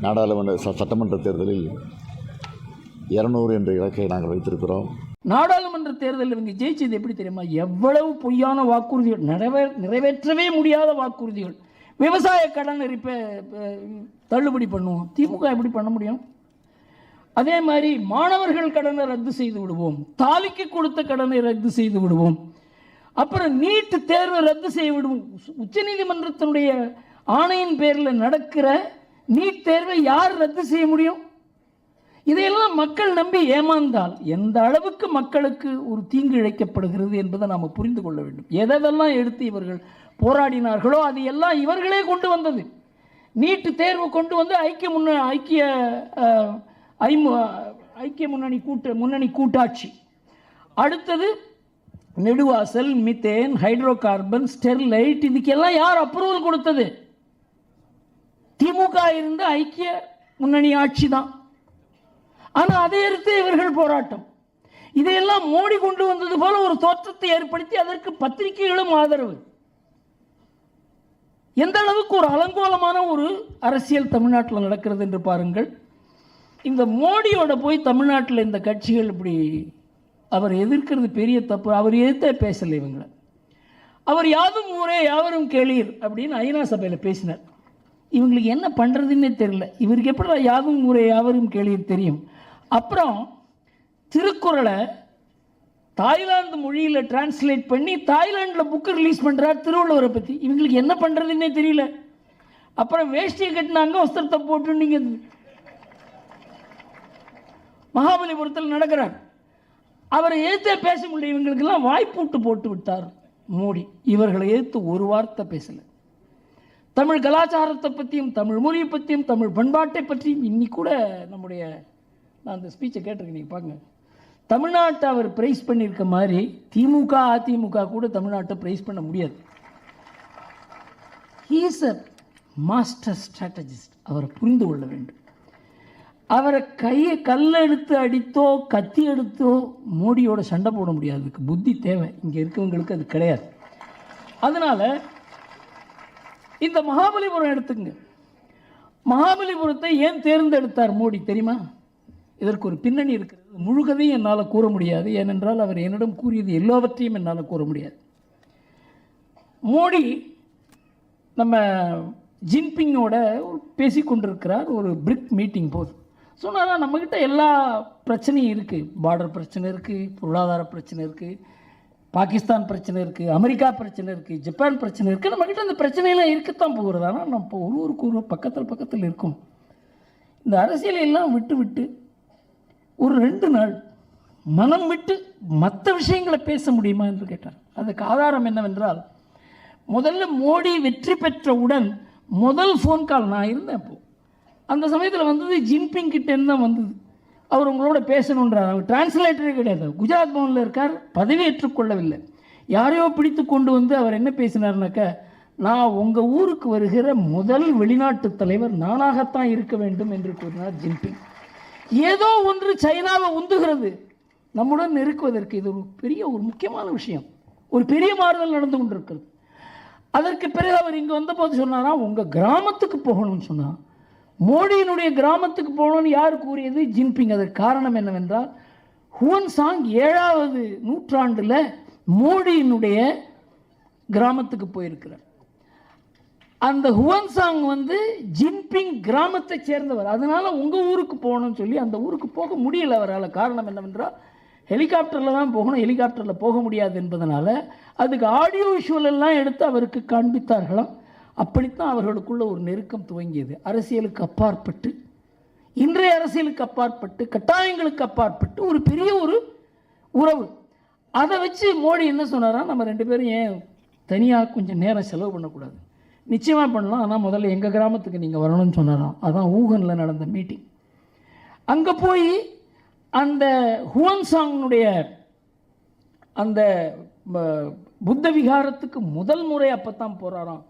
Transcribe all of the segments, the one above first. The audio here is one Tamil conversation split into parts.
நாடாளுமன்ற ச- சட்டமன்ற தேர்தலில் இரநூறு என்ற இலக்கை நாங்கள் வைத்திருக்கிறோம். நாடாளுமன்ற தேர்தலில் இவங்க ஜெயிச்சது எப்படி தெரியுமா? எவ்வளவு பொய்யான வாக்குறுதிகள் நிறைவே நிறைவேற்றவே முடியாத வாக்குறுதிகள். விவசாய கடன் இருப்ப தள்ளுபடி பண்ணுவோம். திமுக எப்படி பண்ண முடியும்? அதே மாதிரி மாணவர்கள் கடனை ரத்து செய்து விடுவோம். தாலிக்கு கொடுத்த கடனை ரத்து செய்து விடுவோம். அப்புறம் நீட்டு தேர்வை ரத்து செய்ய விடுவோம். உச்சநீதிமன்றத்தினுடைய ஆணையின் பேரில் நடக்கிற நீட் தேர்வை யார் ரத்து செய்ய முடியும்? இதையெல்லாம் மக்கள் நம்பி ஏமாந்தால் எந்த அளவுக்கு மக்களுக்கு ஒரு தீங்கு இழைக்கப்படுகிறது என்பதை நாம் புரிந்து கொள்ள வேண்டும். எதெல்லாம் எடுத்து இவர்கள் போராடினார்களோ அது எல்லாம் இவர்களே கொண்டு வந்தது. நீட்டு தேர்வு கொண்டு வந்து ஐக்கிய முன்ன ஐக்கிய ஐமு ஐக்கிய முன்னணி கூட்ட முன்னணி கூட்டாட்சி. அடுத்தது Neduvasal methane hydro carbon Sterlite இதுக்கெல்லாம் யார் அப்ரூவல் கொடுத்தது? திமுக இருந்த ஐக்கிய முன்னணி ஆட்சி தான் ஆனால் அதை எடுத்து இவர்கள் போராட்டம். இதையெல்லாம் மோடி கொண்டு வந்தது போல ஒரு தோற்றத்தை ஏற்படுத்தி அதற்கு பத்திரிகைகளும் ஆதரவு. எந்த அளவுக்கு ஒரு அலங்கோலமான ஒரு அரசியல் தமிழ்நாட்டில் நடக்கிறது என்று பாருங்கள். இந்த மோடியோட போய் தமிழ்நாட்டில் இந்த கட்சிகள் இப்படி அவர் எதிர்க்கிறது பெரிய தப்பு. அவர் எதிர்த்தே பேசலை இவங்களை. அவர் யாதும் ஊரே யாவரும் கேளீர் அப்படின்னு ஐநா சபையில் பேசினார். இவங்களுக்கு என்ன பண்ணுறதுன்னே தெரியல. இவருக்கு எப்படி யாவும் ஊரே யாவரும் கேள்வி தெரியும். அப்புறம் திருக்குறளை தாய்லாந்து மொழியில் டிரான்ஸ்லேட் பண்ணி தாய்லாண்டில் புக்கு ரிலீஸ் பண்ணுறார் திருவள்ளுவரை பற்றி இவங்களுக்கு என்ன பண்ணுறதுன்னே தெரியல. அப்புறம் வேஷ்டியை கட்டினாங்க வஸ்திரத்தை போட்டு நீங்கள் மகாபலிபுரத்தில் நடக்கிறார். அவரை எதிர்த்தே பேச முடியும் இவங்களுக்கெல்லாம் வாய்ப்பூட்டு போட்டு விட்டார் மோடி. இவர்களை எதிர்த்து ஒரு வார்த்தை பேசலை. தமிழ் கலாச்சாரத்தை பற்றியும் தமிழ் மொழியை பற்றியும் தமிழ் பண்பாட்டை பற்றியும் இன்னி கூட நம்முடைய நான் அந்த ஸ்பீச்சை கேட்டிருக்கேன் நீங்கள் பாருங்க. தமிழ்நாட்டை அவர் ப்ரைஸ் பண்ணியிருக்க மாதிரி திமுக அதிமுக கூட தமிழ்நாட்டை ப்ரைஸ் பண்ண முடியாது. ஹீஸ் அ மாஸ்டர் ஸ்ட்ராட்டஜிஸ்ட் அவரை புரிந்து கொள்ள வேண்டும். அவரை கையை கல்லை எடுத்து அடித்தோ கத்தி எடுத்தோ மோடியோட சண்டை போட முடியாது. அதுக்கு புத்தி தேவை. இங்கே இருக்கவங்களுக்கு அது கிடையாது. அதனால் இந்த மகாபலிபுரம் எடுத்துங்க. மகாபலிபுரத்தை ஏன் தேர்ந்தெடுத்தார் மோடி தெரியுமா? இதற்கு ஒரு பின்னணி இருக்கிறது. முழுகதையும் என்னால் கூற முடியாது. ஏனென்றால் அவர் என்னிடம் கூறியது எல்லாவற்றையும் என்னால் கூற முடியாது. மோடி நம்ம ஜின்பிங்கோட பேசி கொண்டிருக்கிறார். ஒரு பிரிக் மீட்டிங் போது. சொன்னால் நம்மக்கிட்ட எல்லா பிரச்சனையும் இருக்குது பார்டர் பிரச்சனை இருக்குது பொருளாதார பிரச்சனை இருக்குது பாகிஸ்தான் பிரச்சனை இருக்குது அமெரிக்கா பிரச்சனை இருக்குது ஜப்பான் பிரச்சனை இருக்குது நம்மக்கிட்ட அந்த பிரச்சனையெல்லாம் இருக்கத்தான் போகிறது ஆனால் நம்ம ஒருவருக்கு ஒரு ஒரு பக்கத்தில் பக்கத்தில் இருக்கோம். இந்த அரசியலையெல்லாம் விட்டு விட்டு ஒரு ரெண்டு நாள் மனம் விட்டு மற்ற விஷயங்களை பேச முடியுமா என்று கேட்டார். அதுக்கு ஆதாரம் என்னவென்றால் முதல்ல மோடி வெற்றி பெற்றவுடன் முதல் ஃபோன் கால் நான் இருந்தேன் அப்போது அந்த சமயத்தில் வந்தது ஜின்பிங் கிட்டேருந்து தான் வந்தது. அவர் உங்களோட பேசணுன்றார். அவர் டிரான்ஸ்லேட்டரே கிடையாது. குஜராத் பவனில் இருக்கார். பதவியேற்றுக்கொள்ளவில்லை யாரையோ பிடித்து கொண்டு வந்து அவர் என்ன பேசினார்னாக்க நான் உங்கள் ஊருக்கு வருகிற முதல் வெளிநாட்டு தலைவர் நானாகத்தான் இருக்க வேண்டும் என்று கூறினார் ஜின்பிங். ஏதோ ஒன்று சைனாவை உந்துகிறது. நம்முடன் நெருக்குவதற்கு இது ஒரு பெரிய ஒரு முக்கியமான விஷயம். ஒரு பெரிய மாறுதல் நடந்து கொண்டிருக்கிறது. அதற்கு பிறகு அவர் இங்கே வந்தபோது சொன்னாரா உங்கள் கிராமத்துக்கு போகணும்னு சொன்னார். மோடியினுடைய கிராமத்துக்கு போகணும்னு யார் கூறியது ஜின்பிங்? அதற்கு காரணம் என்னவென்றால் ஹுவன் சாங் ஏழாவது நூற்றாண்டில் மோடியினுடைய கிராமத்துக்கு போயிருக்கிறார். அந்த ஹுவன் சாங் வந்து ஜின்பிங் கிராமத்தை சேர்ந்தவர். அதனால் உங்கள் ஊருக்கு போகணும்னு சொல்லி அந்த ஊருக்கு போக முடியல அவரால். காரணம் என்னவென்றால் ஹெலிகாப்டரில் தான் போகணும். ஹெலிகாப்டரில் போக முடியாது என்பதனால் அதுக்கு ஆடியோ விஷுவல் எல்லாம் எடுத்து அவருக்கு காண்பித்தார்களாம். அப்படித்தான் அவர்களுக்குள்ள ஒரு நெருக்கம் துவங்கியது. அரசியலுக்கு அப்பாற்பட்டு இன்றைய அரசியலுக்கு அப்பாற்பட்டு கட்டாயங்களுக்கு அப்பாற்பட்டு ஒரு பெரிய ஒரு உறவு. அதை வச்சு மோடி என்ன சொன்னாரா நம்ம ரெண்டு பேரும் ஏன் தனியாக கொஞ்சம் நேரம் செலவு பண்ணக்கூடாது. நிச்சயமாக பண்ணலாம் ஆனால் முதல்ல எங்கள் கிராமத்துக்கு நீங்கள் வரணும்னு சொன்னாராம். அதான் ஊகனில் நடந்த மீட்டிங் அங்கே போய் அந்த ஹுவன் சாங்னுடைய அந்த புத்த விகாரத்துக்கு முதல் முறை அப்போ தான் போகிறாராம்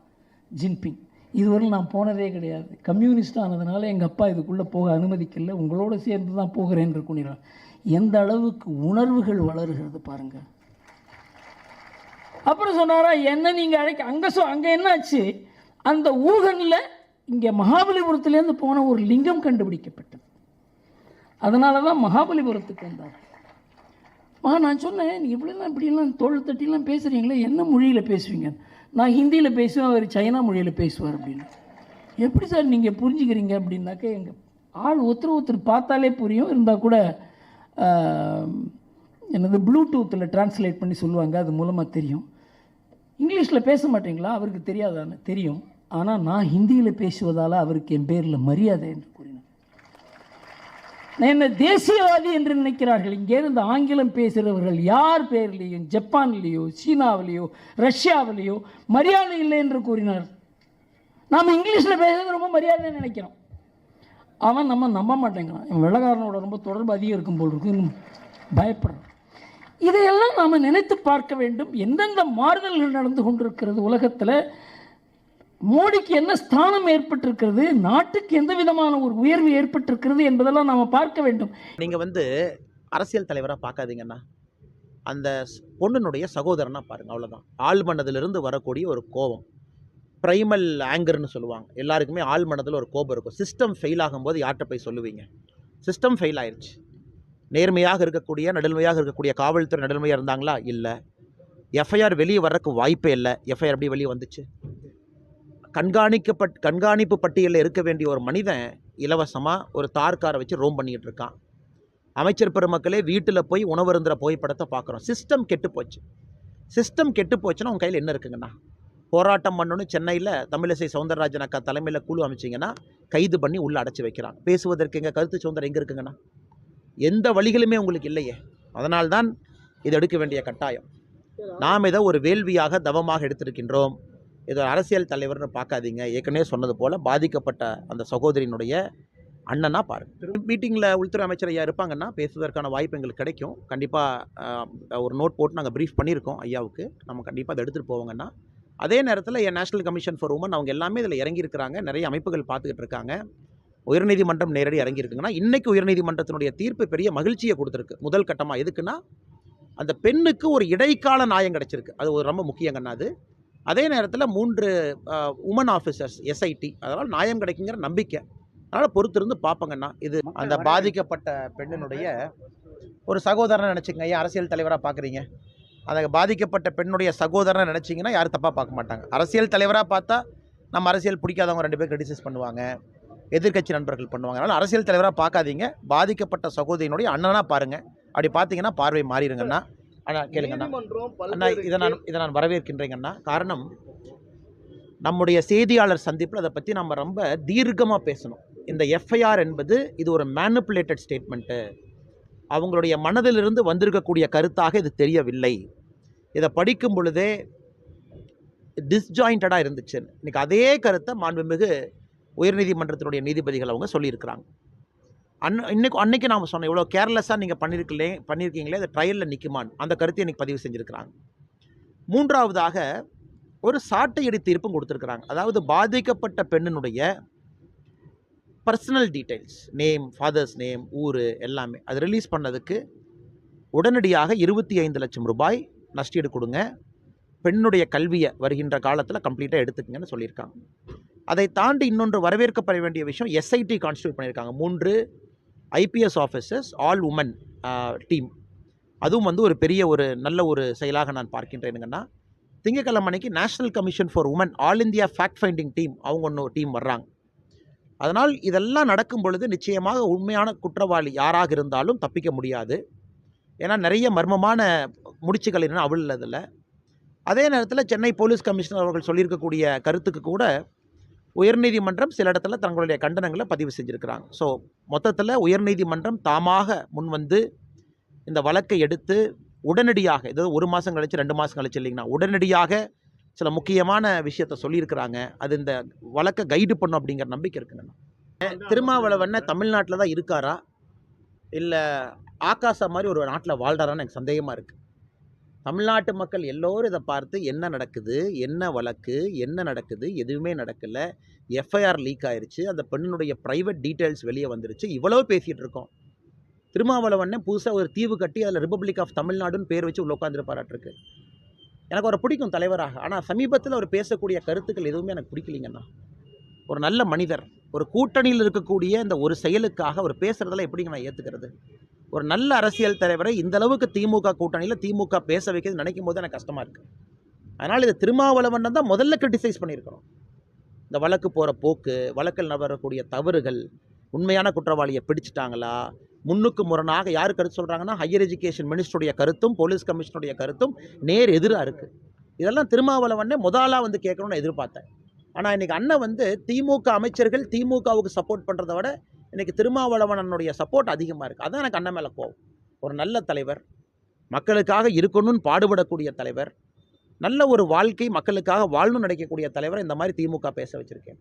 ஜின்பிங். இதுவரை நான் போனதே கிடையாது. கம்யூனிஸ்ட் ஆனதுனால எங்கள் அப்பா இதுக்குள்ளே போக அனுமதிக்கல. உங்களோட சேர்ந்து தான் போகிறேன் என்று கூறினார் எந்த அளவுக்கு உணர்வுகள் வளருகிறது பாருங்கள் அப்புறம் சொன்னாரா என்ன நீங்கள் அழைக்க அங்கே சொ அங்கே என்னாச்சு? அந்த ஊகனில் இங்கே மகாபலிபுரத்துலேருந்து போன ஒரு லிங்கம் கண்டுபிடிக்கப்பட்டது. அதனால தான் மகாபலிபுரத்துக்கு வந்தார். மா நான் சொன்னேன் நீ இப்படிலாம் இப்படிலாம் தோள் தட்டிலாம் பேசுகிறீங்களே என்ன மொழியில் பேசுவீங்க நான் ஹிந்தியில் பேசுவேன் அவர் சைனா மொழியில் பேசுவார் அப்படின்னு. எப்படி சார் நீங்கள் புரிஞ்சுக்கிறீங்க அப்படின்னாக்க எங்கள் ஆள் ஒருத்தர் ஒருத்தர் பார்த்தாலே புரியும். இருந்தால் கூட எனது என்னது ப்ளூடூத்தில் ட்ரான்ஸ்லேட் பண்ணி சொல்லுவாங்க அது மூலமாக தெரியும். இங்கிலீஷில் பேச மாட்டீங்களா? அவருக்கு தெரியாதான்னு தெரியும். ஆனால் நான் ஹிந்தியில் பேசுவதால் அவருக்கு என் பேரில் மரியாதை என்று கூறி என்ன தேசியவாதி என்று நினைக்கிறார்கள். இங்கே இருந்து ஆங்கிலம் பேசுகிறவர்கள் யார் பேர்லேயும் ஜப்பான்லேயோ சீனாவிலேயோ ரஷ்யாவிலேயோ மரியாதை இல்லை என்று கூறினார். நாம் இங்கிலீஷில் பேசுறது ரொம்ப மரியாதை நினைக்கிறோம். அவன் நம்ம நம்ப மாட்டேங்கிறான். என் வெள்ளக்காரனோட ரொம்ப தொடர்பு அதிகம் இருக்கும் போல் இருக்கு. பயப்படுறான். இதையெல்லாம் நாம் நினைத்து பார்க்க வேண்டும். எந்தெந்த மாறுதல்கள் நடந்து கொண்டிருக்கிறது உலகத்தில்? மோடிக்கு என்ன ஸ்தானம் ஏற்பட்டிருக்கிறது நாட்டுக்கு எந்த விதமான ஒரு உயர்வு ஏற்பட்டிருக்கிறது என்பதெல்லாம் நாம் பார்க்க வேண்டும். நீங்கள் வந்து அரசியல் தலைவராக பார்க்காதீங்கண்ணா. அந்த பொண்ணுனுடைய சகோதரனாக பாருங்கள் அவ்வளோதான் ஆள் மனதிலிருந்து வரக்கூடிய ஒரு கோபம். ப்ரைமல் ஆங்கர்னு சொல்லுவாங்க. எல்லாருக்குமே ஆள் மனதில் ஒரு கோபம் இருக்கும். சிஸ்டம் ஃபெயில் ஆகும்போது யார்கிட்ட போய் சொல்லுவீங்க? சிஸ்டம் ஃபெயில் ஆயிடுச்சு நேர்மையாக இருக்கக்கூடிய நடுமையாக இருக்கக்கூடிய காவல்துறை நடுமையாக இருந்தாங்களா? இல்லை. எஃப்ஐஆர் வெளியே வர்றதுக்கு வாய்ப்பே இல்லை. எஃப்ஐஆர் எப்படி வெளியே வந்துச்சு? கண்காணிக்கப்பட் கண்காணிப்பு பட்டியலில் இருக்க வேண்டிய ஒரு மனிதன் இலவசமாக ஒரு தார் காரை வச்சு ரோம் பண்ணிக்கிட்டு இருக்கான். அமைச்சர் பெருமக்களே வீட்டில் போய் உணவருந்துற புகைப்படத்தை பார்க்குறோம். சிஸ்டம் கெட்டு போச்சு. சிஸ்டம் கெட்டு போச்சுன்னா உங்கள் கையில் என்ன இருக்குங்கண்ணா? போராட்டம் பண்ணணும்னு சென்னையில் தமிழிசை சவுந்தரராஜன் அக்கா தலைமையில் குழு அமைச்சிங்கன்னா கைது பண்ணி உள்ளே அடைச்சி வைக்கிறாங்க. பேசுவதற்கு எங்கள் கருத்து சுதந்திரம் எங்கே இருக்குங்கண்ணா? எந்த வழிகளுமே உங்களுக்கு இல்லையே. அதனால்தான் இது எடுக்க வேண்டிய கட்டாயம். நாம் இதை ஒரு வேள்வியாக தவமாக எடுத்திருக்கின்றோம். இது அரசியல் தலைவர்னு பார்க்காதீங்க. ஏற்கனவே சொன்னது போல் பாதிக்கப்பட்ட அந்த சகோதரியினுடைய அண்ணனா பாருங்க. மீட்டிங்கில் உள்துறை அமைச்சர் ஐயா இருப்பாங்கன்னா பேசுவதற்கான வாய்ப்பு எங்களுக்கு கிடைக்கும். கண்டிப்பாக ஒரு நோட் போட்டு நாங்கள் ப்ரீஃப் பண்ணியிருக்கோம் ஐயாவுக்கு. நம்ம கண்டிப்பாக அதை எடுத்துகிட்டு போவாங்கன்னா. அதே நேரத்தில் என் நேஷனல் கமிஷன் ஃபார் உமன் அவங்க எல்லாமே இதில் இறங்கியிருக்கிறாங்க. நிறைய அமைப்புகள் பார்த்துக்கிட்டு இருக்காங்க. உயர்நீதிமன்றம் நேரடி இறங்கியிருக்குங்கன்னா இன்றைக்கி உயர்நீதிமன்றத்தினுடைய தீர்ப்பு பெரிய மகிழ்ச்சியை கொடுத்துருக்கு. முதல் கட்டமாக எதுக்குன்னா அந்த பெண்ணுக்கு ஒரு இடைக்கால நியாயம் கிடைச்சிருக்கு. அது ஒரு ரொம்ப முக்கியங்கண்ணா அது. அதே நேரத்தில் மூன்று உமன் ஆஃபீஸர்ஸ் எஸ்ஐடி அதனால் நியாயம் கிடைக்குங்கிற நம்பிக்கை. அதனால் பொறுத்திருந்து பார்ப்பங்கண்ணா. இது அந்த பாதிக்கப்பட்ட பெண்ணினுடைய ஒரு சகோதரனை நினச்சிங்க ஏன் அரசியல் தலைவராக பார்க்குறீங்க அந்த பாதிக்கப்பட்ட பெண்ணுடைய சகோதரனை நினச்சிங்கன்னா யாரும் தப்பாக பார்க்க மாட்டாங்க. அரசியல் தலைவராக பார்த்தா நம்ம அரசியல் பிடிக்காதவங்க ரெண்டு பேர் கிரிட்டிசைஸ் பண்ணுவாங்க. எதிர்க்கட்சி நண்பர்கள் பண்ணுவாங்க. அதனால் அரசியல் தலைவராக பார்க்காதீங்க. பாதிக்கப்பட்ட சகோதரியினுடைய அண்ணனாக பாருங்கள் அப்படி பார்த்தீங்கன்னா பார்வை மாறிடுங்கண்ணா. அண்ணா கேளுங்கண்ணா அண்ணா. இதை நான் இதை நான் வரவேற்கின்றேங்கண்ணா காரணம் நம்முடைய செய்தியாளர் சந்திப்பில் அதை பற்றி நம்ம ரொம்ப தீர்க்கமாக பேசணும். இந்த எஃப்ஐஆர் என்பது இது ஒரு மேனிப்புலேட்டட் ஸ்டேட்மெண்ட்டு அவங்களுடைய மனதிலிருந்து வந்திருக்கக்கூடிய கருத்தாக இது தெரியவில்லை. இதை படிக்கும் பொழுதே டிஸ்ஜாயிண்டடாக இருந்துச்சு இன்னைக்கு அதே கருத்தை மாண்புமிகு உயர்நீதிமன்றத்தினுடைய நீதிபதிகள் அவங்க சொல்லியிருக்கிறாங்க. அன் இன்னைக்கு அன்னைக்கு நாம் சொன்னோம் இவ்வளோ கேர்லெஸ்ஸாக நீங்கள் பண்ணியிருக்கலே பண்ணியிருக்கீங்களே அது ட்ரையலில் நிற்குமான் அந்த கருத்தை எனக்கு பதிவு செஞ்சுருக்கிறாங்க. மூன்றாவதாக ஒரு சாட்டையடி தீர்ப்பும் கொடுத்துருக்குறாங்க. அதாவது பாதிக்கப்பட்ட பெண்ணினுடைய personal details name father's name ஊர் எல்லாமே அது ரிலீஸ் பண்ணதுக்கு உடனடியாக இருபத்தி ஐந்து லட்சம் ரூபாய் நஷ்டீடு கொடுங்க. பெண்ணுடைய கல்வியை வருகின்ற காலத்தில் கம்ப்ளீட்டாக எடுத்துக்கங்கன்னு சொல்லியிருக்காங்க. அதை தாண்டி இன்னொன்று வரவேற்கப்பட வேண்டிய விஷயம் எஸ்ஐடி கான்ஸ்டியூட் பண்ணியிருக்காங்க. மூன்று IPS officers all women team அதுவும் வந்து ஒரு பெரிய ஒரு நல்ல ஒரு செயலாக நான் பார்க்கின்றேனுங்கன்னா திங்கக்கிழமை அன்னைக்கு national commission for women all India fact finding team அவங்க ஒன்று டீம் வர்றாங்க. அதனால் இதெல்லாம் நடக்கும் பொழுது நிச்சயமாக உண்மையான குற்றவாளி யாராக இருந்தாலும் தப்பிக்க முடியாது. ஏன்னா நிறைய மர்மமான முடிச்சுகள் என்ன அவிழ்லதில்ல அதே நேரத்தில் சென்னை போலீஸ் கமிஷனர் அவர்கள் சொல்லியிருக்கக்கூடிய கருத்துக்கு கூட உயர்நீதிமன்றம் சில இடத்துல தங்களுடைய கண்டனங்களை பதிவு செஞ்சுருக்கிறாங்க. ஸோ மொத்தத்தில் உயர்நீதிமன்றம் தாமாக முன்வந்து இந்த வழக்கை எடுத்து உடனடியாக ஏதாவது ஒரு மாதம் கழிச்சு ரெண்டு மாதம் கழிச்சு இல்லைங்கன்னா உடனடியாக சில முக்கியமான விஷயத்த சொல்லியிருக்கிறாங்க. அது இந்த வழக்கை கைடு பண்ணும் அப்படிங்கிற நம்பிக்கை இருக்குங்கண்ணா திருமாவளவன் தமிழ்நாட்டில் தான் இருக்காரா? இல்லை ஆகாசா மாதிரி ஒரு நாட்டில் வாழ்றாரான்னு எனக்கு சந்தேகமாக இருக்குது தமிழ்நாட்டு மக்கள் எல்லோரும் இதை பார்த்து என்ன நடக்குது என்ன வழக்கு என்ன நடக்குது எதுவுமே நடக்கலை. எஃப்ஐஆர் லீக் ஆயிடுச்சு அந்த பெண்ணினுடைய ப்ரைவேட் டீட்டெயில்ஸ் வெளியே வந்துருச்சு. இவ்வளோ பேசிகிட்டு இருக்கோம். திருமாவளவனே புதுசாக ஒரு தீவு கட்டி அதில் ரிப்பப்ளிக் ஆஃப் தமிழ்நாடுன்னு பேர் வச்சு உள்ள உட்காந்துருப்பாராட்டிருக்கு எனக்கு அவரை பிடிக்கும் தலைவராக. ஆனால் சமீபத்தில் அவர் பேசக்கூடிய கருத்துக்கள் எதுவுமே எனக்கு பிடிக்கலிங்கண்ணா. ஒரு நல்ல மனிதர் ஒரு கூட்டணியில் இருக்கக்கூடிய இந்த ஒரு செயலுக்காக அவர் பேசுகிறதெல்லாம் எப்படிங்க நான் ஏற்றுக்கிறது ஒரு நல்ல அரசியல் தலைவரை இந்த அளவுக்கு திமுக கூட்டணியில் திமுக பேச வைக்கிறது நினைக்கும் போது எனக்கு கஷ்டமாக இருக்குது அதனால் இதை திருமாவளவன் தான் முதல்ல கிரிட்டிசைஸ் பண்ணியிருக்கணும். இந்த வழக்கு போகிற போக்கு வழக்கில் நபரக்கூடிய தவறுகள் உண்மையான குற்றவாளியை பிடிச்சிட்டாங்களா முன்னுக்கு முரணாக யார் கருத்து சொல்கிறாங்கன்னா ஹையர் எஜுகேஷன் மினிஸ்டருடைய கருத்தும் போலீஸ் கமிஷனுடைய கருத்தும் நேர் எதிராக இருக்குது இதெல்லாம் திருமாவளவனே முதலாக வந்து கேட்கணும்னு எதிர்பார்த்தேன். ஆனால் இன்றைக்கி அண்ணன் வந்து திமுக அமைச்சர்கள் திமுகவுக்கு சப்போர்ட் பண்ணுறத விட இன்றைக்கி திருமாவளவனனுடைய சப்போர்ட் அதிகமாக இருக்குது அதான் எனக்கு அண்ணன் மேலே கோவம். ஒரு நல்ல தலைவர் மக்களுக்காக இருக்கணும்னு பாடுபடக்கூடிய தலைவர் நல்ல ஒரு வாழ்க்கை மக்களுக்காக வாழணும்னு நினைக்கக்கூடிய தலைவரை இந்த மாதிரி திமுக பேச வச்சுருக்கேன்.